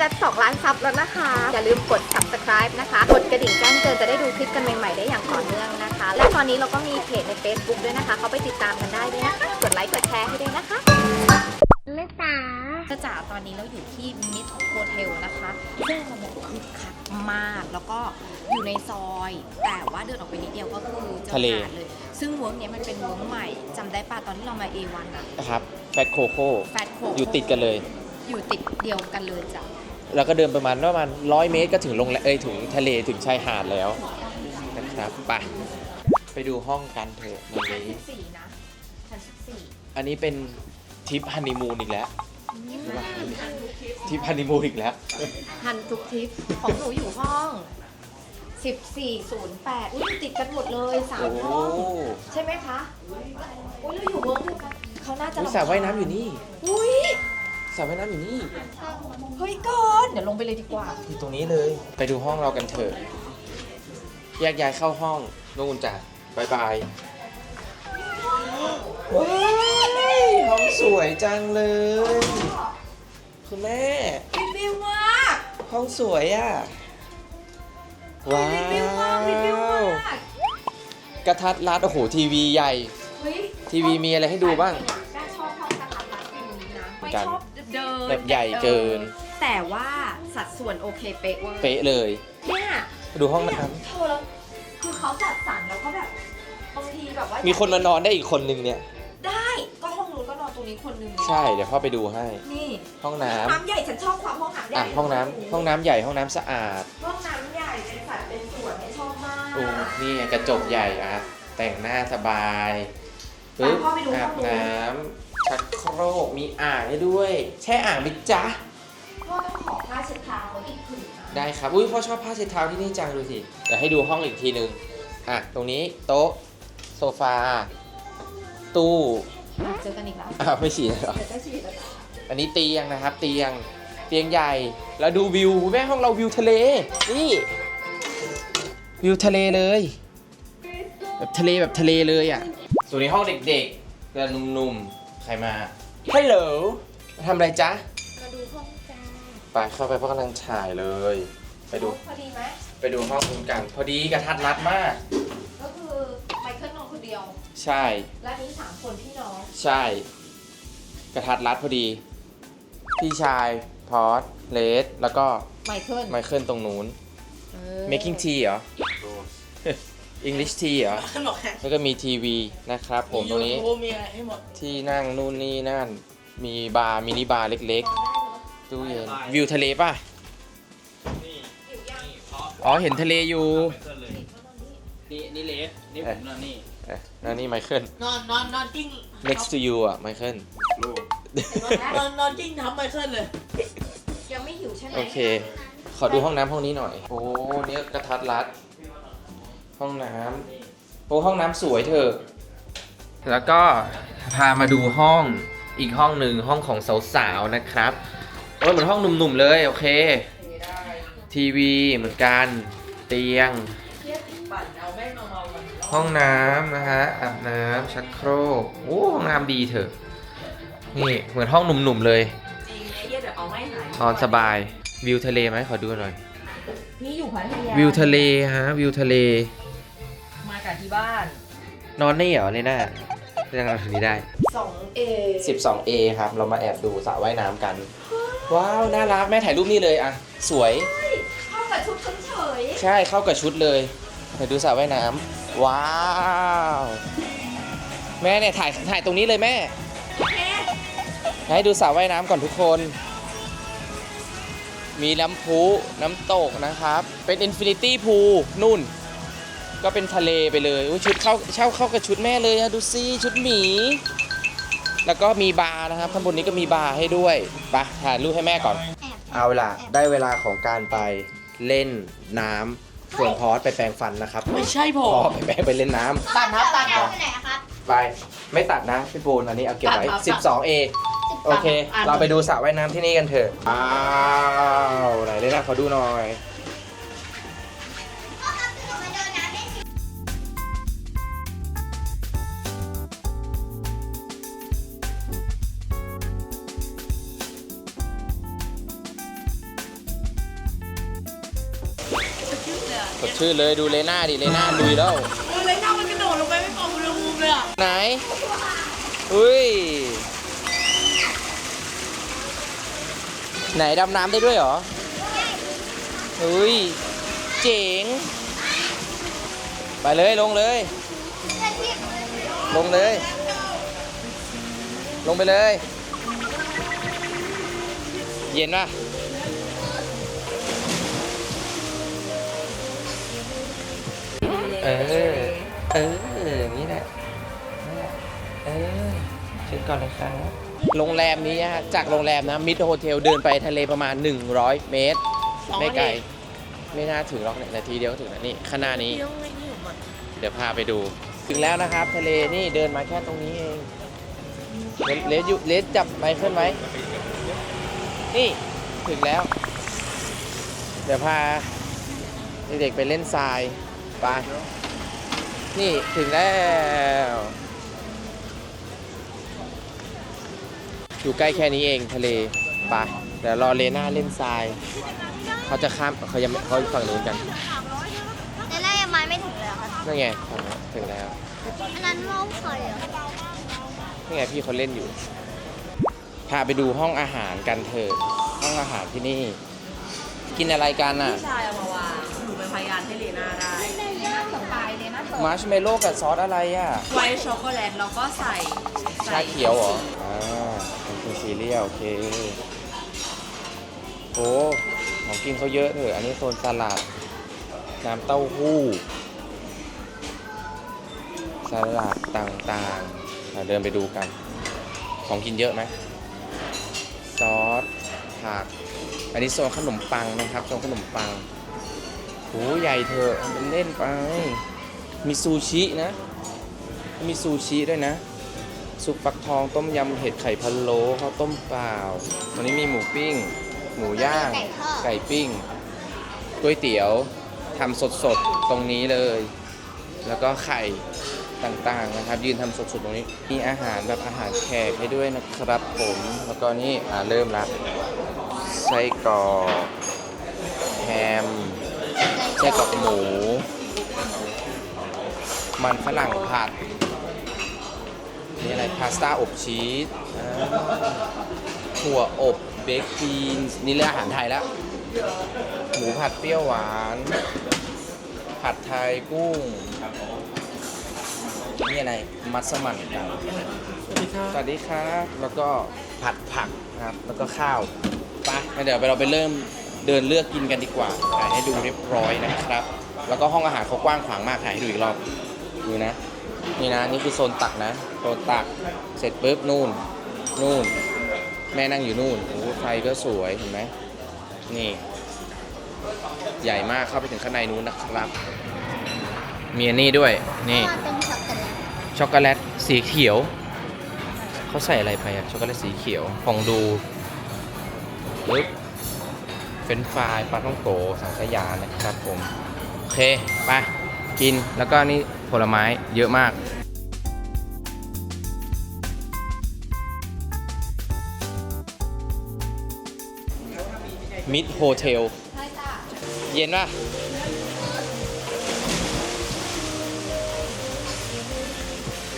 จะ2ล้านซับแล้วนะคะ อย่าลืมกด subscribe นะคะ กดกระดิ่งแจ้งเตือนจะได้ดูคลิปกันใหม่ๆได้อย่างต่อเนื่องนะคะ และตอนนี้เราก็มีเพจใน Facebook ด้วยนะคะ เขาไปติดตามกันได้ด้วยนะคะ กดไลค์กดแชร์ให้ด้วยนะคะไม่จ๋าจ้าจ๋าตอนนี้เราอยู่ที่มิดโฮเทลนะคะซึ่งเราบอกคึกคักมาก แล้วก็อยู่ในซอย แต่ว่าเดินออกไปนิดเดียวก็คือเจอทะเล หาดเลย ซึ่งเวิร์กเนี้ยมันเป็นเวิร์กใหม่จำได้ป่ะตอนที่เรามา A1 อะนะครับแฟตโคโค่แฟตโคอยู่ติดกันเลย อยู่ติดเดียวกันเลยจ้ะ แล้วก็เดินประมาณประมาณร้อยเมตรก็ถึงโรงแรมเอ้ยถึงทะเลถึงชายหาดแล้วนะครับไปไปดูห้องกันเถอะวันชั้นนี้สิบสี่นะชั้นสิบสี่อันนี้เป็นทริปฮันนีมูนอีกแล้วทริปฮันนีมูนอีกแล้วทันทุกทริปของหนูอยู่ห้อง 1408อุ้ยติดกันหมดเลยสามโอ้ห้องใช่ไหมคะอุ้ยเราอยู่เวิร์กเดียวกันเขาน่าจะอุ๊ยสระว่ายน้ำอยู่นี่อุ้ย สระว่ายน้ำอยู่นี่เฮ้ยก่อนเดี๋ยวลงไปเลยดีกว่า อยู่ตรงนี้เลย ไปดูห้องเรากันเถอะแยกย้ายเข้าห้องนู่นจ้ะบายบายว้ายห้องสวยจังเลย คุณแม่ รีวิวมากห้องสวยอะ ว้ารีวิวมากรีวิวว มากกระทัดรัดโอ้โหทีวีใหญ่ เฮ้ยทีวีมีอะไรให้ดูบ้างแม่ชอบห้องกระทัดรัดอย่างนี้นะไม่กันชอบเดิน แบบใหญ่เกินแต่ว่าสัดส่วนโอเคเป๊ะเวอร์เป๊ะเลย เนี่ยไปดูห้องน้เธอแล้วคือเขาจัดสรรแล้วก็แบบบางทีแบบว่าำมีคนมานอนได้อีกคนนึงเนี่ย ได้ก็ห้องนู้นก็นอนตรงนี้คนหนึงใช่เดี๋ยวพ่อไปดูให้ นี่ห้องน้ำน้ำใหญ่ฉันชอบความห้องน้ำใหญ่อะห้องน้ำห้องน้ำใหญ่ห้องน้ำสะอาดห้องน้ำใหญ่เป็นสัดเป็นส่วนเนี่ยชอบมากโอ้นี่ไงกระจกใหญ่อะแต่งหน้าสบายปึ๊บไปพ่อไปดูห้อาองบนู้นน้ำ ชักโครกมีอ่างให้ด้วย แช่อ่างไหมจ๊ะพ่อต้องขอผ้าเช็ดเท้าเขาอีกผืนนะได้ครับ อุ้ยพ่อชอบผ้าเช็ดเท้าที่นี่จังดูสิเดี๋ยวให้ดูห้องอีกทีหนึ่งอะตรงนี้โต๊ะโซฟา ตู้เจอกันอีกแล้วอ้าวไม่ฉี่เลยเหรอเดี๋ยวจะฉีดแล้วอันนี้เตียงนะครับ เตียงเตียงใหญ่ แล้วดูวิวแม่ห้องเราวิวทะเล นี่ วิวทะเลเลย แบบทะเลแบบทะเลเลยอะส่วนในห้องเด็กๆก็หนุ่มๆใค รมาฮัลโหลมาทำอะไรจ๊ะ มาดูห้องจ้าไปเข้าไปพ่อกำลังถ่ายเลย ไปดู พอดีไหมไปดูห้องคุณกัน พอดีกระทัดรัดมาก ก็คือไมเคิลนอนคนเดียว ใช่ และนี้สามคนพี่น้อง ใช่ กระทัดรัดพอดี พี่ชาย พอสเลสแล้วก็ไมเคิลไมเคิลตรงนู้น เออ making tea เหรอ English tea เหรอขนมแข็งแล้วก็มีทีวีนะครับผมตรงนี้ มีอะไรให้หมดที่นั่งนู่นนี่นั่น มีบาร์มินิบาร์เล็กๆ ตู้เย็น วิวทะเลป่ะอ๋อ เห็นทะเลอยู่นี่นี่เลสนี่ผมนอนนี่เอ๊ะแล้วนี่ไมเคิล นอนนอนนอนจิ้ง next to you อะไมเคิล ลูกนอนนอนจิ้งทำไมขึ้นเลยยังไม่หิวใช่ไหมโอเค ขอดูห้องน้ำห้องนี้หน่อย โอ้ เนี่ยกระทัดรัด ห้องน้ำโอ้ห้องน้ำสวยเถอะ แล้วก็พามาดูห้องอีกห้องหนึ่งห้องของสาวๆนะครับโอ้ยเหมือนห้องหนุ่มๆเลย โอเค ทีวีเหมือนกัน เตียงปั่นเอาแม่งเมาๆมันห้องน้ำนะฮะอาบน้ำชักโครกโอ้ห้องน้ำดีเถอะ นี่เหมือนห้องหนุ่มๆเลยจริงไอ้เหี้ยเดี๋ยวเอาไม่หายนอนสบายวิวทะเลไหมขอดูหน่อย นี่อยู่พัทยาวิวทะเลฮะวิวทะเลมาจากที่บ้าน นอนนี่เหรอเลยน่ายังนอนตรงนี้ได้สองเอ 12A ครับ เรามาแอบดูสระว่ายน้ำกัน ว้าว น่ารัก แม่ถ่ายรูปนี่เลยอะสวย เข้ากับชุดฉันเฉยใช่เข้ากับชุดเลยไปดูสระว่ายน้ำว้าว แม่เนี่ยถ่ายถ่ายตรงนี้เลยแม่ให้ดูสระว่ายน้ำก่อนทุกคน มีน้ำพุน้ำตกนะครับ เป็นอินฟินิตี้พูลนู่น ก็เป็นทะเลไปเลยอุ๊ยชุดเข้าเช่าเข้ากับชุดแม่เลยอะดูสิชุดหมี แล้วก็มีบาร์นะครับ ข้างบนนี้ก็มีบาร์ให้ด้วยไปถ่ายรูปให้แม่ก่อน เอาล่ะ ได้เวลาของการไปเล่นน้ำส่วนพอสไปแปรงฟันนะครับไม่ใช่ผพอมไปแปรงไปเล่นน้ำตัดครับตัดครับ ไปไม่ตัดนะพี่ปูนอันนี้เอาเก็บไว้ ตัดครับ 12A โอเค เราไปดูสระว่ายน้ำที่นี่กันเถอะอ้าวไหนเลยนะขอดูหน่อย สดชื่นเลยดูเลน่าดิเลน่าลุยแล้วเลยน่ามันกระโดดลงไปไม่ปองอุณหภูมิเลยอะไหนอุ้ยไหนดำน้ำได้ด้วยเหรออุ้ยเจ๋งไปเลยลงเลย ลงเลย ลงไปเลย เย็นป่ะ ออเอออย่างนี้แหละเออเชิญก่อนเลยครับโรงแรมนี้ฮะจากโรงแรมนะมิดโฮเทลเดินไปทะเลประมาณ 100 เมตรไม่ไกลไม่น่าถึงหรอกเนี่ยนาทีเดียวก็ถึงแล้วนี่ข้างหน้านี้เดี๋ยวพาไปดู ถึงแล้วนะครับ ทะเลนี่เดินมาแค่ตรงนี้เองเลเลสอยู่เลสจับไมเคิลไว้นี่ถึงแล้ว เดี๋ยวพาเด็กๆไปเล่นทรายไป นี่ถึงแล้ว อยู่ใกล้แค่นี้เองทะเลไปเดี๋ยวรอเลน่าเล่นทราย เขาจะข้ามเขายังไม่เขาฝั่งนู้นกันแต่แรกยังมาไม่ถึงเลยเหรอคะนั่นไงฝั่งนู้นถึงแล้ว อันนั้นมองเคยเหรอนี่ไงพี่เขาเล่นอยู่ พาไปดูห้องอาหารกันเถอะ ห้องอาหารที่นี่ กินอะไรกันอะพี่ชายเอามาวางหนูเป็นพยานให้เลน่าได้ สบายเลยนะเธอมาร์ชเมลโล่กับซอสอะไรอะ ไวท์ช็อกโกแลตแล้วก็ใส่ชาเขียวเหรอ อ่าเป็นซีเรียลโอเคโอ้ของกินเขาเยอะเถอะ อันนี้โซนสลัด น้ำเต้าหู้ สลัดต่างๆเราเดินไปดูกัน ของกินเยอะไหมซอสผัก อันนี้โซนขนมปังนะครับ โซนขนมปัง โหใหญ่เถอะทำเป็นเล่นไป มีซูชินะ มีซูชิด้วยนะซุปฟักทองต้มยำเห็ดไข่พะโล้ข้าวต้มเปล่า วันนี้มีหมูปิ้ง หมูย่าง ไก่ปิ้งก๋วยเตี๋ยวทำสดๆ ตรงนี้เลย แล้วก็ไข่ต่างๆนะครับ ยืนทำสดๆตรงนี้ มีอาหารแบบอาหารแขกให้ด้วยนะครับผม แล้วก็นี่อ่าเริ่มละไส้กรอกแฮม ไส้กรอกหมู มันฝรั่งผัดนี่อะไรพาสต้าอบชีสอ่าถั่วอบเบคทีนนี่เรื่องอาหารไทยแล้ว หมูผัดเปรี้ยวหวาน ผัดไทยกุ้ง นี่อะไร มัสมั่นไก่สวัสดีครับ แล้วก็ผัดผักครับ แล้วก็ข้าวไปงั้นเดี๋ยวเราไปเริ่ม เดินเลือกกินกันดีกว่าถ่ายให้ดูเรียบร้อยนะครับ แล้วก็ห้องอาหารเขากว้างขวางมากถ่ายให้ดูอีกรอบดูนะนี่นะนี่คือโซนตักนะโซนตักเสร็จปุ๊บนู่นนู่น แม่นั่งอยู่นู่นโอ้โหไฟก็สวยเห็นไหมนี่ ใหญ่มากเข้าไปถึงข้างในนู้นนะครับ มีอันนี้ด้วยนี่ช็อกโกแลตสีเขียวเขาใส่อะไรไปอะช็อกโกแลตสีเขียวฟองดูปึ๊บ รนช์ฟรายปลาท่องโกสังขยานะครับผม โอเคไปกินแล้วก็นี่ผลไม้เยอะมากมิดโฮเทลเย็นป่ะเ